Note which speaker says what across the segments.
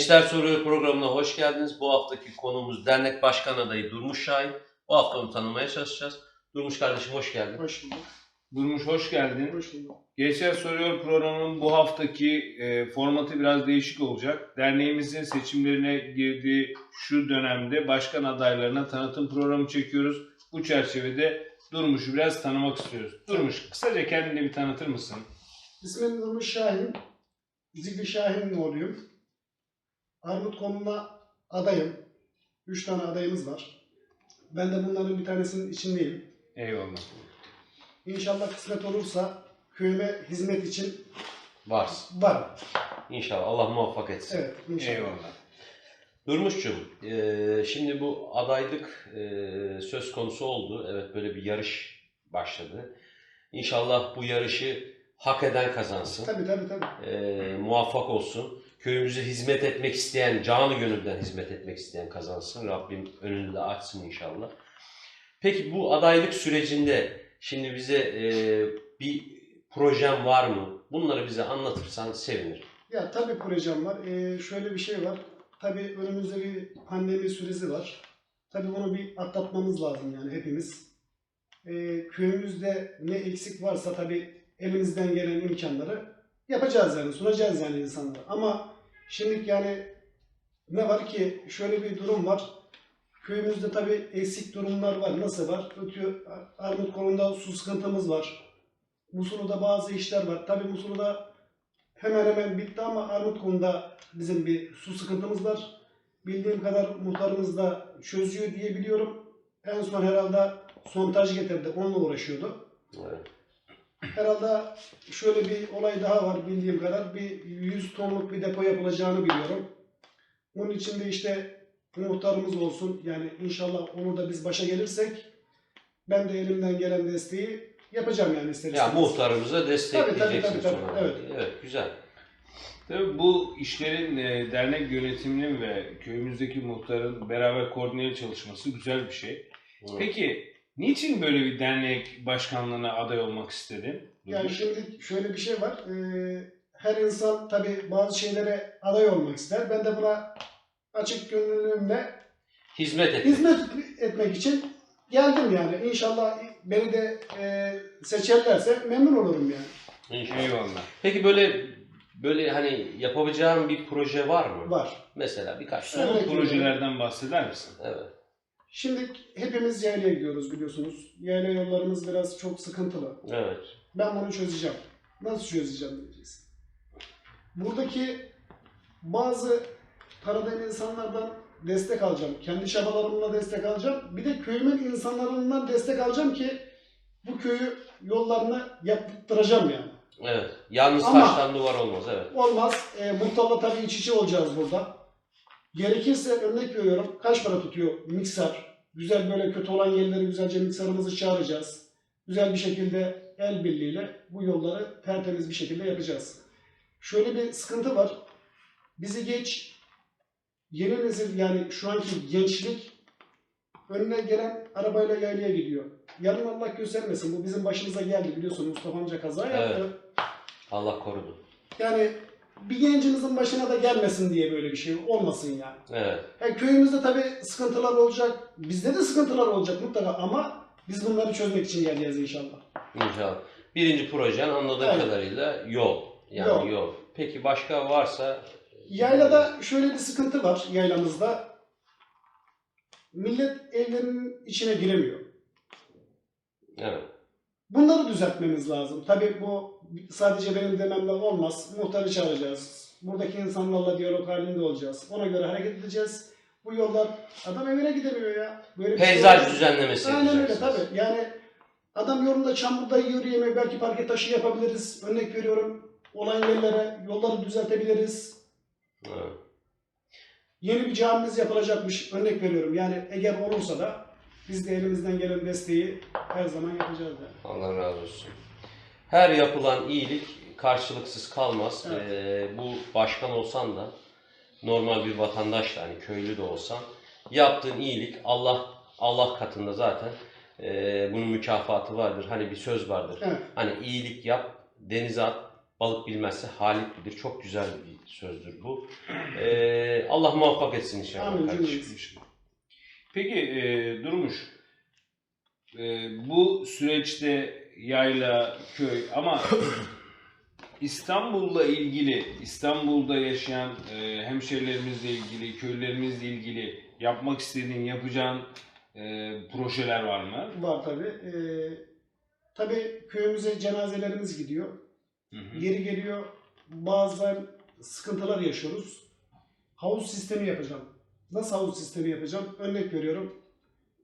Speaker 1: Gençler Soruyor programına hoş geldiniz. Bu haftaki konuğumuz dernek başkan adayı Durmuş Şahin. Bu hafta onu tanımaya çalışacağız. Durmuş kardeşim hoş geldin.
Speaker 2: Hoş bulduk.
Speaker 3: Durmuş hoş geldin.
Speaker 2: Hoş bulduk.
Speaker 3: Gençler Soruyor programının bu haftaki e, formatı biraz değişik olacak. Derneğimizin seçimlerine girdiği şu dönemde başkan adaylarına tanıtım programı çekiyoruz. Bu çerçevede Durmuş'u biraz tanımak istiyoruz. Durmuş kısaca kendini bir tanıtır mısın?
Speaker 2: İsmim Durmuş Şahin. Zikri Şahin'in oğluyum. Armut konumuna adayım. Üç tane adayımız var. Ben de bunların bir tanesinin içindeyim.
Speaker 3: Eyvallah.
Speaker 2: İnşallah kısmet olursa köyüme hizmet için
Speaker 1: Varsın.
Speaker 2: varım.
Speaker 1: İnşallah Allah muvaffak etsin.
Speaker 2: Evet inşallah.
Speaker 3: Eyvallah.
Speaker 1: Durmuş'cum eee, şimdi bu adaylık eee, söz konusu oldu. Evet böyle bir yarış başladı. İnşallah bu yarışı hak eden kazansın.
Speaker 2: Tabii tabii tabii.
Speaker 1: Eee, muvaffak olsun. Köyümüze hizmet etmek isteyen, canı gönülden hizmet etmek isteyen kazansın. Rabbim önünü de açsın inşallah. Peki bu adaylık sürecinde şimdi bize eee, bir projem var mı? Bunları bize anlatırsan sevinirim.
Speaker 2: Ya tabii projem var. Ee, şöyle bir şey var. Tabii önümüzde bir pandemi süresi var. Tabii bunu bir atlatmamız lazım yani hepimiz. Ee, köyümüzde ne eksik varsa tabii elimizden gelen imkanları yapacağız yani sunacağız yani insanlara. Ama şimdi yani ne var ki şöyle bir durum var. Köyümüzde tabii eksik durumlar var. Nasıl var? Ötüyor, armut kolunda su sıkıntımız var. Musulu'da bazı işler var. Tabii Musulu'da hemen hemen bitti ama armut konuda bizim bir su sıkıntımız var. Bildiğim kadar muhtarımız da çözüyor diye biliyorum. En son herhalde sontaj getirdi. Onunla uğraşıyordu.
Speaker 1: Evet.
Speaker 2: Herhalde şöyle bir olay daha var bildiğim kadar. Bir 100 tonluk bir depo yapılacağını biliyorum. Bunun için de işte muhtarımız olsun. Yani inşallah onu da biz başa gelirsek ben de elimden gelen desteği yapacağım yani ister
Speaker 1: Ya muhtarımıza destekleyeceksin
Speaker 2: Tabii, tabii, tabii,
Speaker 1: sonra.
Speaker 2: evet.
Speaker 1: evet güzel.
Speaker 3: Tabii bu işlerin e, dernek yönetiminin ve köyümüzdeki muhtarın beraber koordineli çalışması güzel bir şey.
Speaker 1: Evet.
Speaker 3: Peki niçin böyle bir dernek başkanlığına aday olmak istedin?
Speaker 2: Yani şimdi şöyle bir şey var. Ee, her insan tabii bazı şeylere aday olmak ister. Ben de buna açık gönüllülüğümle
Speaker 1: Hizmet et.
Speaker 2: hizmet etmek için geldim yani. İnşallah beni de e, seçerlerse memnun olurum yani.
Speaker 1: İnşallah.
Speaker 3: Eyvallah.
Speaker 1: Peki böyle böyle hani yapabileceğin bir proje var mı?
Speaker 2: Var.
Speaker 1: Mesela birkaç tane.
Speaker 2: Evet.
Speaker 3: projelerden bahseder misin?
Speaker 1: Evet.
Speaker 2: Şimdi hepimiz yaylaya gidiyoruz biliyorsunuz. Yayla yollarımız biraz çok sıkıntılı.
Speaker 1: Evet.
Speaker 2: Ben bunu çözeceğim. Nasıl çözeceğim diyeceğiz. Buradaki bazı tanıdığım insanlardan destek alacağım. Kendi çabalarımla destek alacağım. Bir de köyümün insanlarından destek alacağım ki bu köyü yollarını yaptıracağım yani.
Speaker 1: Evet. Yalnız
Speaker 2: Ama-
Speaker 1: taştan duvar olmaz. Evet.
Speaker 2: Olmaz. E, muhtarla tabii iç içe olacağız burada. Gerekirse örnek veriyorum. Kaç para tutuyor mikser? Güzel böyle kötü olan yerleri güzelce mikserimizi çağıracağız. Güzel bir şekilde el birliğiyle bu yolları tertemiz bir şekilde yapacağız. Şöyle bir sıkıntı var. Bizi geç yeni nesil yani şu anki gençlik önüne gelen arabayla yaylaya gidiyor. Yarın Allah göstermesin bu bizim başımıza geldi biliyorsun Mustafa amca kaza yaptı.
Speaker 1: Evet. Allah korudu.
Speaker 2: Yani bir gencimizin başına da gelmesin diye böyle bir şey olmasın yani.
Speaker 1: Evet.
Speaker 2: yani köyümüzde tabii sıkıntılar olacak. Bizde de sıkıntılar olacak mutlaka ama biz bunları çözmek için geleceğiz inşallah.
Speaker 1: İnşallah. Birinci projen anladığım
Speaker 2: Evet.
Speaker 1: kadarıyla yol. Yani
Speaker 2: Yol.
Speaker 1: yol. Peki başka varsa?
Speaker 2: Yaylada şöyle bir sıkıntı var yaylamızda. Millet evlerinin içine giremiyor.
Speaker 1: Evet.
Speaker 2: Bunları düzeltmemiz lazım. Tabii bu sadece benim dememle olmaz. Muhtarı çağıracağız. Buradaki insanlarla diyalog halinde olacağız. Ona göre hareket edeceğiz. Bu yollar adam evine gidemiyor ya. Böyle bir şey
Speaker 1: Peyzaj
Speaker 2: olmaz.
Speaker 1: düzenlemesi
Speaker 2: Aynen öyle
Speaker 1: yapacaksınız.
Speaker 2: tabii. Yani adam yolunda çamurda yürüyemiyor. Belki parke taşı yapabiliriz. Örnek veriyorum. Olan yerlere yolları düzeltebiliriz.
Speaker 1: Evet.
Speaker 2: Yeni bir camimiz yapılacakmış. Örnek veriyorum. Yani eğer olursa da biz de elimizden gelen desteği her zaman yapacağız. Yani.
Speaker 1: Allah razı olsun. Her yapılan iyilik karşılıksız kalmaz.
Speaker 2: Evet.
Speaker 1: Ee, bu başkan olsan da normal bir vatandaş da hani köylü de olsan yaptığın iyilik Allah Allah katında zaten ee, bunun mükafatı vardır. Hani bir söz vardır.
Speaker 2: Evet.
Speaker 1: Hani iyilik yap, denize at, Balık bilmezse Halit bilir. Çok güzel bir sözdür bu. Ee, Allah muvaffak etsin inşallah
Speaker 2: Amin,
Speaker 1: kardeşim.
Speaker 2: cümlemiz.
Speaker 3: Peki e, Durmuş, e, bu süreçte yayla, köy ama İstanbul'la ilgili, İstanbul'da yaşayan e, hemşerilerimizle ilgili, köylülerimizle ilgili yapmak istediğin, yapacağın e, projeler var mı?
Speaker 2: Var tabi. Ee, tabi köyümüze cenazelerimiz gidiyor.
Speaker 3: Hı hı.
Speaker 2: Yeri geliyor bazen sıkıntılar yaşıyoruz. Havuz sistemi yapacağım. Nasıl havuz sistemi yapacağım? Örnek veriyorum.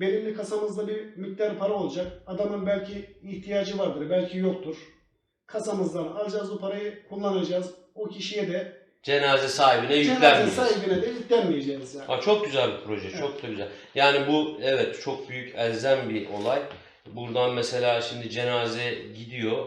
Speaker 2: Belirli kasamızda bir miktar para olacak. Adamın belki ihtiyacı vardır, belki yoktur. Kasamızdan alacağız o parayı, kullanacağız. O kişiye de
Speaker 1: Cenaze sahibine
Speaker 2: cenaze
Speaker 1: yüklenmeyeceğiz.
Speaker 2: sahibine de yüklenmeyeceğiz yani.
Speaker 1: Ha, çok güzel bir proje,
Speaker 2: Evet.
Speaker 1: çok da güzel. Yani bu evet çok büyük elzem bir olay. Buradan mesela şimdi cenaze gidiyor.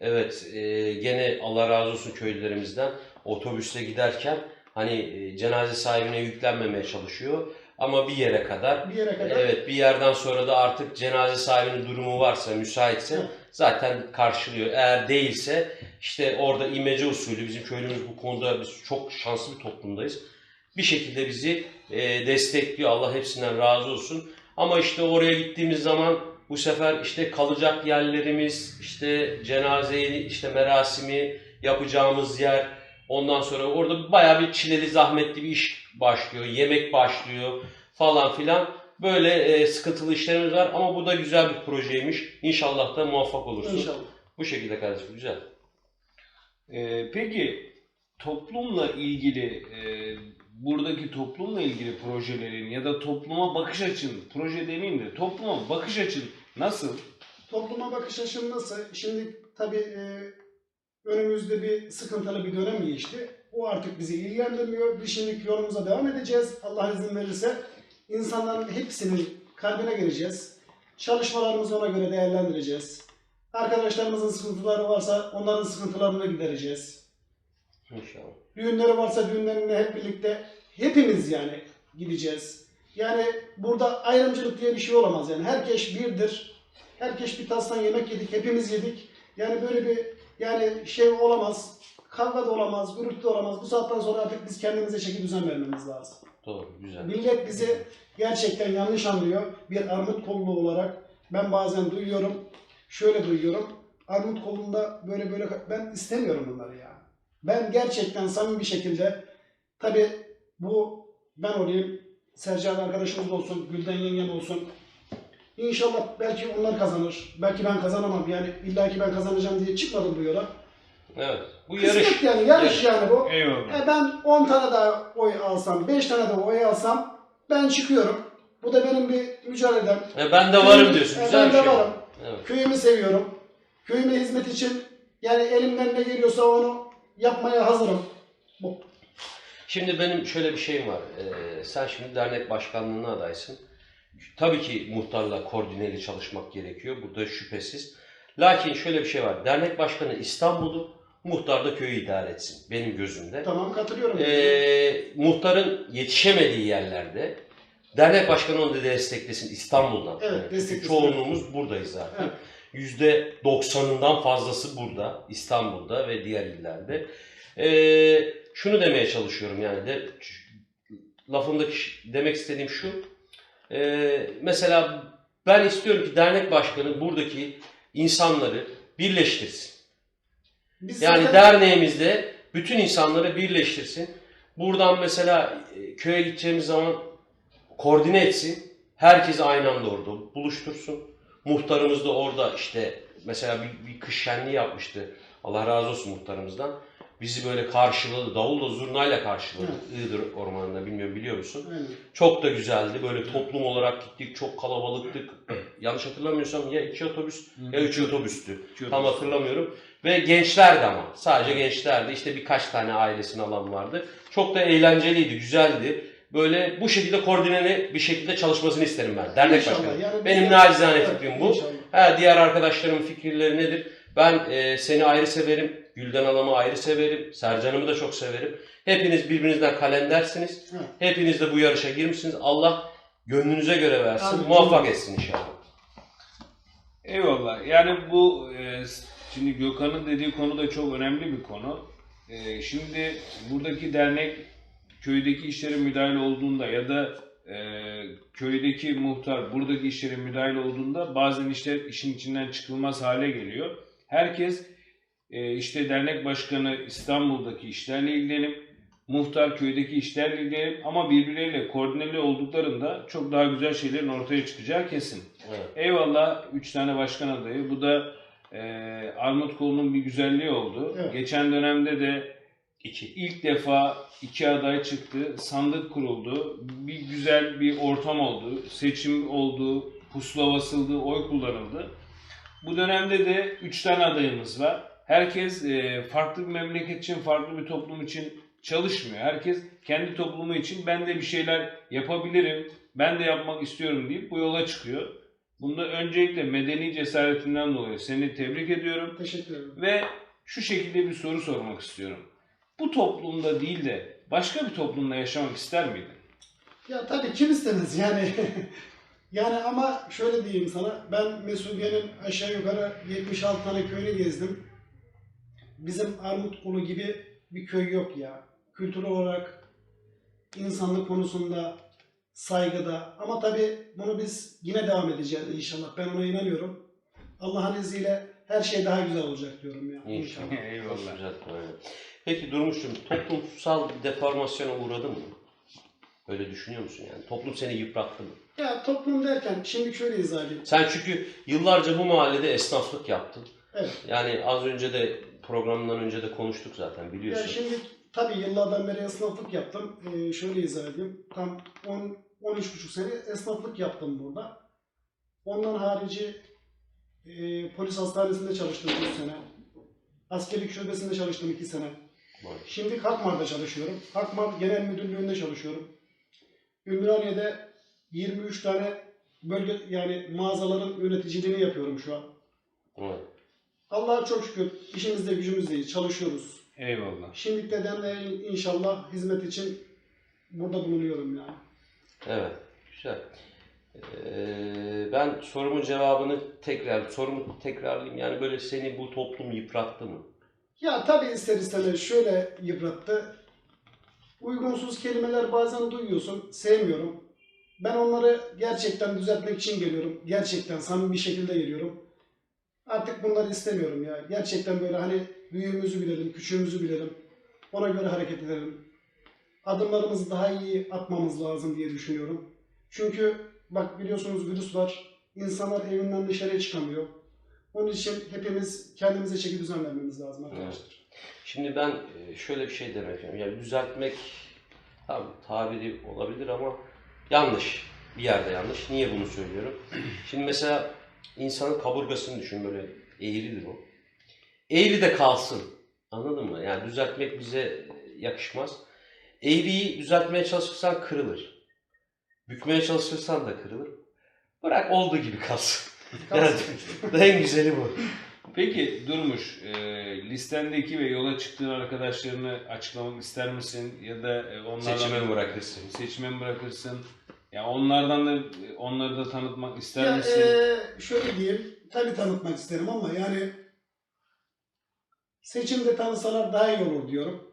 Speaker 1: Evet e, gene Allah razı olsun köylülerimizden otobüste giderken hani e, cenaze sahibine yüklenmemeye çalışıyor. Ama bir yere kadar.
Speaker 2: Bir yere kadar
Speaker 1: Evet bir yerden sonra da artık cenaze sahibinin durumu varsa, müsaitse zaten karşılıyor. Eğer değilse işte orada imece usulü bizim köylümüz bu konuda biz çok şanslı bir toplumdayız. Bir şekilde bizi e, destekliyor. Allah hepsinden razı olsun. Ama işte oraya gittiğimiz zaman bu sefer işte kalacak yerlerimiz, işte cenazeyi, işte merasimi yapacağımız yer, ondan sonra orada bayağı bir çileli, zahmetli bir iş başlıyor, yemek başlıyor falan filan. Böyle e, sıkıntılı işlerimiz var ama bu da güzel bir projeymiş. İnşallah da muvaffak olursun.
Speaker 2: inşallah.
Speaker 1: Bu şekilde kardeşim güzel.
Speaker 3: E, peki toplumla ilgili, e, buradaki toplumla ilgili projelerin ya da topluma bakış açın, proje demeyeyim de topluma bakış açın nasıl?
Speaker 2: Topluma bakış açın nasıl? Şimdi tabii e, önümüzde bir sıkıntılı bir dönem geçti. O artık bizi ilgilendirmiyor. Biz şimdi yolumuza devam edeceğiz. Allah izin verirse insanların hepsinin kalbine gireceğiz. Çalışmalarımızı ona göre değerlendireceğiz. Arkadaşlarımızın sıkıntıları varsa onların sıkıntılarını gidereceğiz.
Speaker 1: İnşallah.
Speaker 2: Düğünleri varsa düğünlerine hep birlikte hepimiz yani gideceğiz. Yani burada ayrımcılık diye bir şey olamaz yani. Herkes birdir. Herkes bir tastan yemek yedik, hepimiz yedik. Yani böyle bir yani şey olamaz. Kavga da olamaz, gürültü de olamaz. Bu saatten sonra artık biz kendimize çeki düzen vermemiz lazım.
Speaker 1: Doğru, güzel.
Speaker 2: Millet bizi gerçekten yanlış anlıyor. Bir armut kollu olarak ben bazen duyuyorum. Şöyle duyuyorum. Armut kolunda böyle böyle ben istemiyorum bunları ya. Ben gerçekten samimi bir şekilde tabi bu ben olayım Sercan arkadaşımız olsun, Gülden yengem olsun. İnşallah belki onlar kazanır. Belki ben kazanamam. Yani illaki ben kazanacağım diye çıkmadım bu yola.
Speaker 1: Evet. Bu yarış.
Speaker 2: Kısmet yani yarış yani bu.
Speaker 3: Eyvallah.
Speaker 2: E ben 10 tane daha oy alsam, 5 tane daha oy alsam ben çıkıyorum. Bu da benim bir mücadelem.
Speaker 1: E, ben de varım
Speaker 2: Köyümü-
Speaker 1: diyorsun.
Speaker 2: e,
Speaker 1: Güzel
Speaker 2: ben
Speaker 1: bir
Speaker 2: de
Speaker 1: şey.
Speaker 2: varım.
Speaker 1: Evet.
Speaker 2: Köyümü seviyorum. Köyüme hizmet için yani elimden ne geliyorsa onu yapmaya hazırım. Bu.
Speaker 1: Şimdi benim şöyle bir şeyim var. Ee, sen şimdi dernek başkanlığına adaysın. Tabii ki muhtarla koordineli çalışmak gerekiyor. Burada şüphesiz. Lakin şöyle bir şey var. Dernek başkanı İstanbul'u, muhtar da köyü idare etsin. Benim gözümde.
Speaker 2: Tamam katılıyorum.
Speaker 1: Ee, muhtarın yetişemediği yerlerde dernek başkanı onu da desteklesin İstanbul'dan.
Speaker 2: Evet,
Speaker 1: Çünkü
Speaker 2: desteklesin.
Speaker 1: Çoğunluğumuz buradayız zaten. Yüzde 90'ından fazlası burada, İstanbul'da ve diğer illerde. Ee, şunu demeye çalışıyorum yani de lafımdaki demek istediğim şu. Ee, mesela ben istiyorum ki dernek başkanı buradaki insanları birleştirsin.
Speaker 2: Biz
Speaker 1: Yani
Speaker 2: zaten-
Speaker 1: derneğimizde bütün insanları birleştirsin. Buradan mesela e, köye gideceğimiz zaman koordine etsin. Herkesi aynı anda orada buluştursun. Muhtarımız da orada işte mesela bir, bir kış şenliği yapmıştı. Allah razı olsun muhtarımızdan. Bizi böyle karşıladı. Davulla zurnayla karşıladı. Iğdır ormanında bilmiyorum biliyor musun?
Speaker 2: Aynen.
Speaker 1: Çok da güzeldi. Böyle toplum olarak gittik. Çok kalabalıktık. Yanlış hatırlamıyorsam ya iki otobüs ya üç otobüstü. Tam hatırlamıyorum. Ve gençlerdi ama. Sadece gençlerdi. İşte birkaç tane ailesini alan vardı. Çok da eğlenceliydi, güzeldi. Böyle bu şekilde koordineli bir şekilde çalışmasını isterim ben. Dernek
Speaker 2: İnşallah.
Speaker 1: başkanı.
Speaker 2: Yani
Speaker 1: Benim nacizane
Speaker 2: Evet,
Speaker 1: fikrim bu.
Speaker 2: inşallah.
Speaker 1: Ha, diğer arkadaşlarımın fikirleri nedir? Ben e, seni ayrı severim. Gülden Hanım'ı ayrı severim. Sercan'ımı da çok severim. Hepiniz birbirinizden kalendersiniz.
Speaker 2: Evet.
Speaker 1: Hepiniz de bu yarışa girmişsiniz. Allah gönlünüze göre versin.
Speaker 2: Amin.
Speaker 1: Muvaffak etsin inşallah.
Speaker 3: Eyvallah. Yani bu e, Şimdi Gökhan'ın dediği konu da çok önemli bir konu. Ee, şimdi buradaki dernek köydeki işlere müdahale olduğunda ya da e, köydeki muhtar buradaki işlere müdahale olduğunda bazen işler işin içinden çıkılmaz hale geliyor. Herkes e, işte dernek başkanı İstanbul'daki işlerle ilgilenip muhtar köydeki işlerle ilgilenip ama birbirleriyle koordineli olduklarında çok daha güzel şeylerin ortaya çıkacağı kesin.
Speaker 1: Evet.
Speaker 3: Eyvallah 3 tane başkan adayı. Bu da e, Armut kolunun bir güzelliği oldu.
Speaker 2: Evet.
Speaker 3: Geçen dönemde de iki, ilk defa iki aday çıktı. Sandık kuruldu. Bir güzel bir ortam oldu. Seçim oldu. Pusula basıldı. Oy kullanıldı. Bu dönemde de 3 tane adayımız var. Herkes e, farklı bir memleket için, farklı bir toplum için çalışmıyor. Herkes kendi toplumu için ben de bir şeyler yapabilirim, ben de yapmak istiyorum deyip bu yola çıkıyor. Bunda öncelikle medeni cesaretinden dolayı seni tebrik ediyorum
Speaker 2: Teşekkür ederim.
Speaker 3: ve şu şekilde bir soru sormak istiyorum. Bu toplumda değil de başka bir toplumda yaşamak ister miydin?
Speaker 2: Ya tabii kim istemez yani. yani ama şöyle diyeyim sana. Ben Mesudiye'nin aşağı yukarı 76 tane köyünü gezdim. Bizim Armutkulu gibi bir köy yok ya. Kültürel olarak insanlık konusunda saygıda ama tabii bunu biz yine devam edeceğiz inşallah. Ben ona inanıyorum. Allah'ın izniyle her şey daha güzel olacak diyorum ya
Speaker 1: İnşallah.
Speaker 3: Eyvallah.
Speaker 1: Çok güzel. aynen. Peki Durmuş'um toplumsal bir deformasyona uğradın mı? Öyle düşünüyor musun yani? Toplum seni yıprattı mı?
Speaker 2: Ya toplum derken şimdi şöyle izah edeyim.
Speaker 1: Sen çünkü yıllarca bu mahallede esnaflık yaptın.
Speaker 2: Evet.
Speaker 1: Yani az önce de programdan önce de konuştuk zaten
Speaker 2: Ya
Speaker 1: biliyorsun.
Speaker 2: şimdi tabii yıllardan beri esnaflık yaptım. Ee, şöyle izah edeyim. Tam 10 13,5 sene esnaflık yaptım burada. Ondan harici e, polis hastanesinde çalıştım 3 sene. Askerlik şubesinde çalıştım 2 sene.
Speaker 1: Vay.
Speaker 2: Şimdi Hakmar'da çalışıyorum. Hakmar Genel Müdürlüğü'nde çalışıyorum. Ümraniye'de 23 tane bölge yani mağazaların yöneticiliğini yapıyorum şu an.
Speaker 1: Evet.
Speaker 2: Allah'a çok şükür işimizde gücümüzdeyiz, çalışıyoruz.
Speaker 3: Eyvallah.
Speaker 2: Şimdiden de inşallah hizmet için burada bulunuyorum yani.
Speaker 1: Evet. Güzel. Ee, ben sorumun cevabını tekrar, sorumu tekrarlayayım. Yani böyle seni bu toplum yıprattı mı?
Speaker 2: Ya tabii ister istemez şöyle yıprattı. Uygunsuz kelimeler bazen duyuyorsun, sevmiyorum. Ben onları gerçekten düzeltmek için geliyorum. Gerçekten samimi bir şekilde geliyorum. Artık bunları istemiyorum ya. Gerçekten böyle hani büyüğümüzü bilelim, küçüğümüzü bilelim. Ona göre hareket edelim. Adımlarımızı daha iyi atmamız lazım diye düşünüyorum. Çünkü bak biliyorsunuz virüs var. İnsanlar evinden dışarıya çıkamıyor. Onun için hepimiz kendimize çeki düzen vermemiz lazım arkadaşlar.
Speaker 1: Şimdi ben e, şöyle bir şey demek istiyorum. Yani düzeltmek tam tabiri olabilir ama yanlış. Bir yerde yanlış. Niye bunu söylüyorum? Şimdi mesela insanın kaburgasını düşün böyle eğridir o. Eğri de kalsın. Anladın mı? Yani düzeltmek bize yakışmaz. Eğriyi düzeltmeye çalışırsan kırılır. Bükmeye çalışırsan da kırılır. Bırak olduğu gibi kalsın. Yani en güzeli bu.
Speaker 3: Peki Durmuş, e, listendeki ve yola çıktığın arkadaşlarını açıklamak ister misin? Ya da e, onlardan
Speaker 1: Seçime bırakırsın?
Speaker 3: Seçime bırakırsın? Ya onlardan da onları da tanıtmak ister
Speaker 2: Ya
Speaker 3: misin?
Speaker 2: eee, şöyle diyeyim, tabii tanıtmak isterim ama yani seçimde tanısalar daha iyi olur diyorum.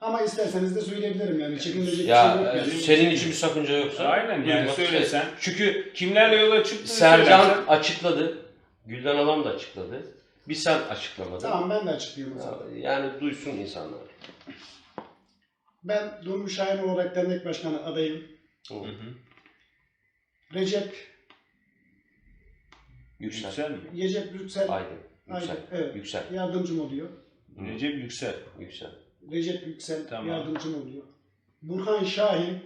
Speaker 2: Ama isterseniz de söyleyebilirim yani çekinecek bir şey
Speaker 1: Ya
Speaker 2: yok.
Speaker 1: e,
Speaker 2: yani.
Speaker 1: senin için bir sakınca yoksa.
Speaker 3: Aynen yani söylesen.
Speaker 1: Çünkü
Speaker 3: Kimlerle yola çıktığını
Speaker 1: Sercan
Speaker 3: söylersen-
Speaker 1: açıkladı. Gülden Alam da açıkladı. Bir sen açıklamadın.
Speaker 2: Tamam ben de açıklayayım o zaman.
Speaker 1: Ya, Yani duysun insanlar.
Speaker 2: Ben Durmuş Şahin olarak dernek başkanı adayım.
Speaker 1: Hı
Speaker 3: hı.
Speaker 2: Recep,
Speaker 1: Yüksel.
Speaker 3: Yüksel mi?
Speaker 2: Recep Yüksel,
Speaker 1: Aydın. Yüksel.
Speaker 2: Aydın, evet.
Speaker 1: Yüksel.
Speaker 2: yardımcım oluyor.
Speaker 3: Recep Yüksel.
Speaker 1: Yüksel.
Speaker 2: Recep Yüksel
Speaker 3: Tamam.
Speaker 2: yardımcım oluyor. Burhan Şahin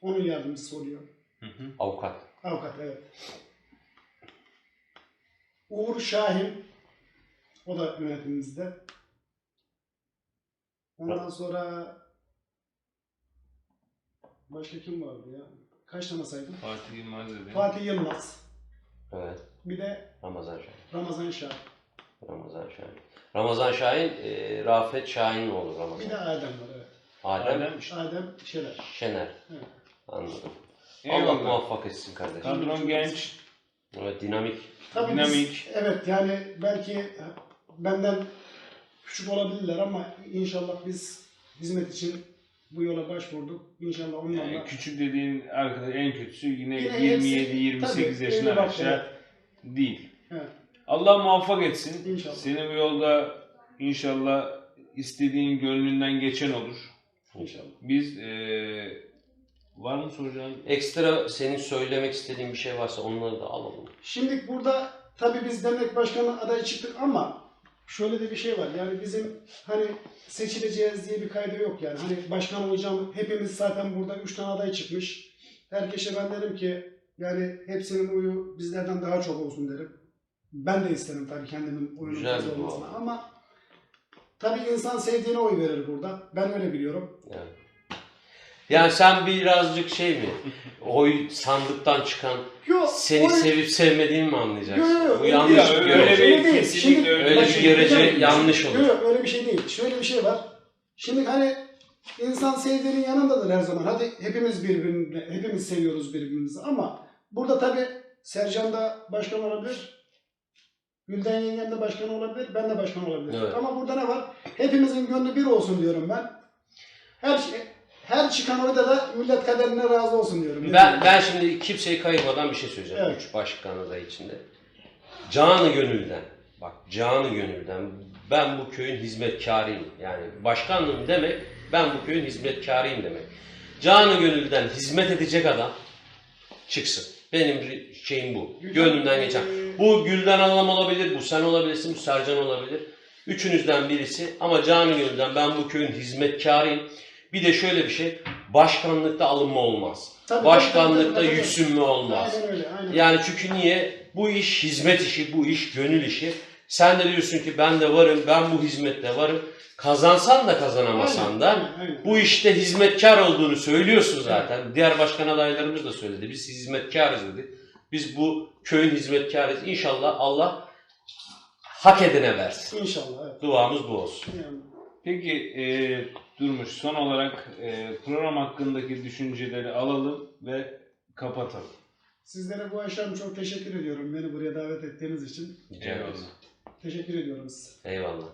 Speaker 2: onun yardımcısı oluyor.
Speaker 3: Hı hı.
Speaker 1: Avukat.
Speaker 2: Avukat evet. Uğur Şahin o da yönetimimizde. Ondan sonra başka kim vardı ya? Kaç tane saydım?
Speaker 3: Fatih Yılmaz dedi.
Speaker 2: Fatih Yılmaz.
Speaker 1: Evet.
Speaker 2: Bir de
Speaker 1: Ramazan Şahin.
Speaker 2: Ramazan Şahin.
Speaker 1: Ramazan Şahin. Ramazan Şahin, e, Rafet Şahin oğlu Ramazan.
Speaker 2: Bir de Adem var evet.
Speaker 1: Adem,
Speaker 3: Adem.
Speaker 2: Adem Şener.
Speaker 1: Şener.
Speaker 2: Evet.
Speaker 1: Anladım. Allah
Speaker 3: Eyvallah.
Speaker 1: muvaffak etsin kardeşim.
Speaker 3: Kadron genç.
Speaker 1: Evet, dinamik.
Speaker 2: Tabii
Speaker 3: Dinamik.
Speaker 2: Biz, evet yani belki benden küçük olabilirler ama inşallah biz hizmet için bu yola başvurduk. İnşallah onlarla
Speaker 3: Yani küçük dediğin arkadaş en kötüsü yine,
Speaker 2: Yine hepsi-
Speaker 3: 27-28
Speaker 2: tabii,
Speaker 3: yaşından aşağı değil.
Speaker 2: Evet.
Speaker 3: Allah muvaffak etsin.
Speaker 2: İnşallah.
Speaker 3: Senin bu yolda inşallah istediğin gönlünden geçen olur.
Speaker 2: inşallah.
Speaker 3: Biz eee var mı soracağın?
Speaker 1: Ekstra senin söylemek istediğin bir şey varsa onları da alalım.
Speaker 2: Şimdi burada tabii biz dernek başkanı adayı çıktık ama şöyle de bir şey var. Yani bizim hani seçileceğiz diye bir kaydı yok yani. Hani başkan olacağım hepimiz zaten burada 3 tane aday çıkmış. Herkese ben derim ki yani hepsinin oyu bizlerden daha çok olsun derim. Ben de isterim tabii kendimin oyunun
Speaker 1: Güzel
Speaker 2: fazla
Speaker 1: bu.
Speaker 2: ama tabii insan sevdiğine oy verir burada. Ben öyle biliyorum.
Speaker 1: Yani. Yani sen birazcık şey mi? Oy sandıktan çıkan
Speaker 2: Yok,
Speaker 1: seni
Speaker 2: oy-
Speaker 1: sevip sevmediğini mi anlayacaksın?
Speaker 2: Yo, yo, yo,
Speaker 1: Bu yanlış
Speaker 2: değil.
Speaker 1: bir
Speaker 3: öyle
Speaker 1: görece.
Speaker 3: bir
Speaker 2: Öyle değil.
Speaker 3: kesinlikle
Speaker 2: Şimdi-
Speaker 3: öyle,
Speaker 1: Öyle
Speaker 3: bir
Speaker 1: bir
Speaker 3: şey
Speaker 1: görece yanlış olur.
Speaker 2: Yok yok öyle bir şey değil. Şöyle bir şey var. Şimdi hani insan sevdiğinin yanındadır her zaman. Hadi hepimiz birbirini, hepimiz seviyoruz birbirimizi ama burada tabi Sercan da başkan olabilir. Gülden yengem de başkan olabilir. Ben de başkan olabilirim.
Speaker 1: Evet.
Speaker 2: Ama burada ne var? Hepimizin gönlü bir olsun diyorum ben. Her şey, her çıkan oyda da millet kaderine razı olsun diyorum.
Speaker 1: Ben, ben şimdi kimseyi kayırmadan bir şey söyleyeceğim.
Speaker 2: Evet.
Speaker 1: Üç başkan adayı içinde. Canı gönülden, bak canı gönülden ben bu köyün hizmetkarıyım. Yani başkanlığım demek ben bu köyün hizmetkarıyım demek. Canı gönülden hizmet edecek adam çıksın. Benim şeyim bu. Gönlümden geçen. Bu Gülden Anlam olabilir, bu sen olabilirsin, bu Sercan olabilir. Üçünüzden birisi ama canı gönülden ben bu köyün hizmetkarıyım. Bir de şöyle bir şey, başkanlıkta alınma olmaz.
Speaker 2: Tabii,
Speaker 1: Başkanlıkta
Speaker 2: tabii, tabii,
Speaker 1: yüksünme olmaz.
Speaker 2: Aynen öyle. Aynen.
Speaker 1: Yani çünkü niye? Bu iş hizmet işi, bu iş gönül işi. Sen de diyorsun ki ben de varım, ben bu hizmette varım. Kazansan da kazanamasan
Speaker 2: Aynen,
Speaker 1: da
Speaker 2: aynen, aynen.
Speaker 1: bu işte hizmetkar olduğunu söylüyorsun zaten. Diğer başkan adaylarımız da söyledi. Biz hizmetkarız dedi. Biz bu köyün hizmetkarıyız. İnşallah Allah hak edene versin.
Speaker 2: İnşallah. Evet.
Speaker 1: Duamız bu olsun.
Speaker 2: Yani.
Speaker 3: Peki eee Durmuş son olarak eee, program hakkındaki düşünceleri alalım ve kapatalım.
Speaker 2: Sizlere bu akşam çok teşekkür ediyorum beni buraya davet ettiğiniz için.
Speaker 1: Rica ederiz.
Speaker 2: Teşekkür ediyorum size.
Speaker 1: Eyvallah.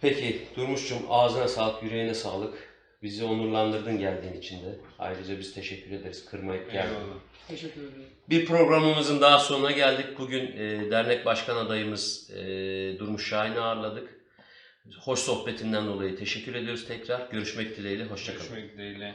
Speaker 1: Peki Durmuş'cum ağzına sağlık, yüreğine sağlık. Bizi onurlandırdın geldiğin için de. Ayrıca biz teşekkür ederiz. Kırmayıp geldin.
Speaker 3: Eyvallah.
Speaker 2: Teşekkür ederim.
Speaker 1: Bir programımızın daha sonuna geldik. Bugün e, dernek başkan adayımız e, Durmuş Şahin'i ağırladık. Hoş sohbetinden dolayı teşekkür ediyoruz tekrar. Görüşmek dileğiyle. Hoşçakalın.
Speaker 3: Görüşmek dileğiyle.